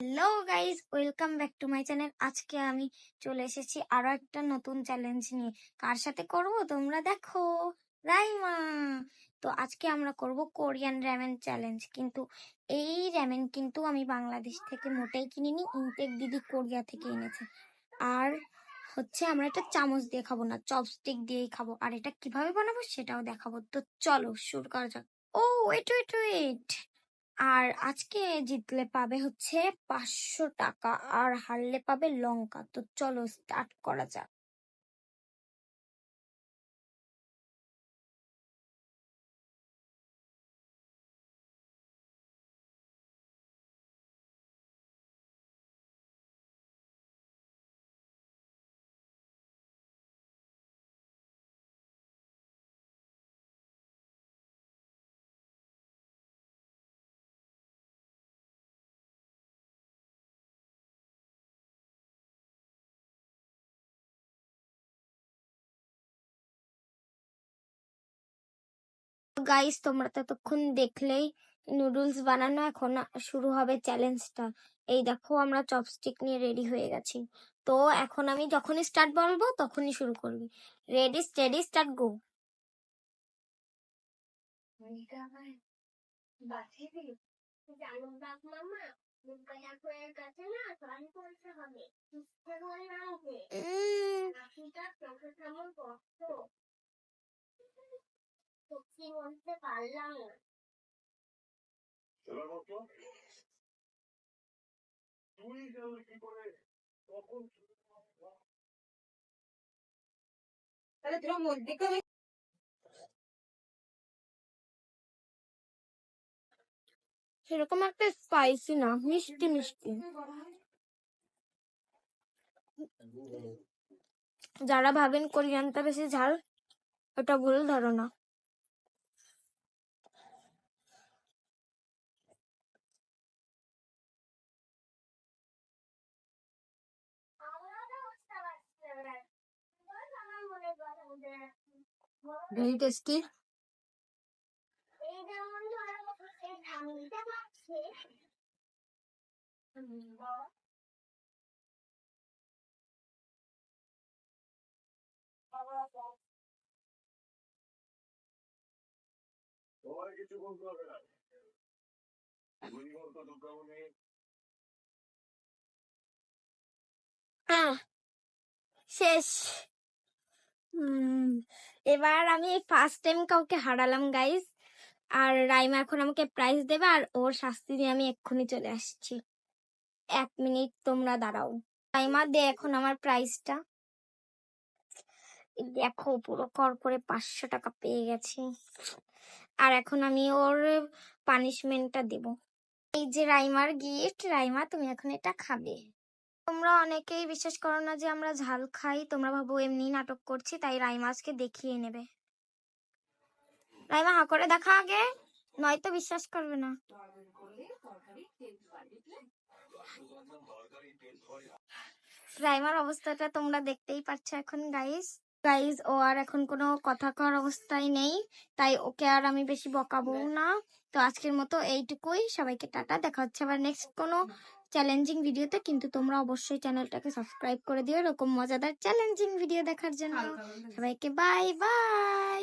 Hello guys welcome back to my channel আজকে আমি চলে এসেছি আরও একটা নতুন চ্যালেঞ্জ নিয়ে। কার সাথে করব? তোমরা দেখো। রাইমা। তো আজকে আমরা করব কোরিয়ান র্যামেন চ্যালেঞ্জ কিন্তু এই র্যামেন কিন্তু আমি বাংলাদেশ থেকে মোটেই কিনিনি ইনটেক দিদি কোরিয়া থেকে এনেছে। আর হচ্ছে আমরা এটা চামচ দিয়ে খাব না চপস্টিক দিয়েই খাব। আর এটা কীভাবে বানাবো সেটাও দেখাবো। তো চলো, শুরু করা যাক। ও ওয়েট ওয়েট ওয়েট আর আজকে জিতলে পাবে হচ্ছে পাঁচশো টাকা, আর হারলে পাবে লঙ্কা। তো চলো স্টার্ট করা যাক। গাইস তোমরা ততক্ষণ দেখলেই নুডলস বানানো, এখন শুরু হবে চ্যালেঞ্জটা এই দেখো, আমরা চপস্টিক নিয়ে রেডি হয়ে গেছি। তো এখন আমি যখনই স্টার্ট বলব, তখনই শুরু করবি। রেডি স্টেডি স্টার্ট গো সত্যি বলতে পারলাম না তুই কি করে মধ্যে সেরকম একটা স্পাইসি না, মিষ্টি মিষ্টি। যারা ভাবেন কোরিয়ানটা বেশি ঝাল, ওটা ভুল ধারণা আমারও বুঝতে পারছি না বল আমার মনে কথা বলতে ভেরি টেস্টি শেষ। এবার আমি ফার্স্ট টাইম কাউকে হারালাম গাইস আর রাইমা এখন আমাকে প্রাইজ দেবে, আর ওর শাস্তি দিয়ে আমি এক্ষুনি চলে আসছি। এক মিনিট, তোমরা দাঁড়াও। রাইমা, দে এখন আমার প্রাইজটা দেখো, পুরো কর করে পাঁচশো টাকা পেয়ে গেছি। আর এখন আমি ওর পানিশমেন্টটা দেব। এই যে রাইমার গিফট রাইমা, তুমি এখন এটা খাবে। তোমরা অনেকেই বিশ্বাস করো না যে আমরা ঝাল খাই, তোমরা ভাবো এমনি নাটক করছি, তাই রাইমা আজকে দেখিয়ে নেবে। রাইমা, হা করে দেখা আগে, নয়তো বিশ্বাস করবে না। রাইমার অবস্থাটা তোমরা দেখতেই পাচ্ছ এখন গাইস গাইস ও আর এখন কোনো কথা কর অবস্থায় নেই, তাই ওকে আর আমি বেশি বকাবো না। তো আজকের মতো এইটুকুই। সবাইকে টাটা, দেখা হচ্ছে আবার নেক্সট কোনো চ্যালেঞ্জিং ভিডিওতে কিন্তু তোমরা অবশ্যই চ্যানেলটাকে সাবস্ক্রাইব করে দিও। এরকম মজাদার চ্যালেঞ্জিং ভিডিও দেখার জন্য। সবাইকে বাই বাই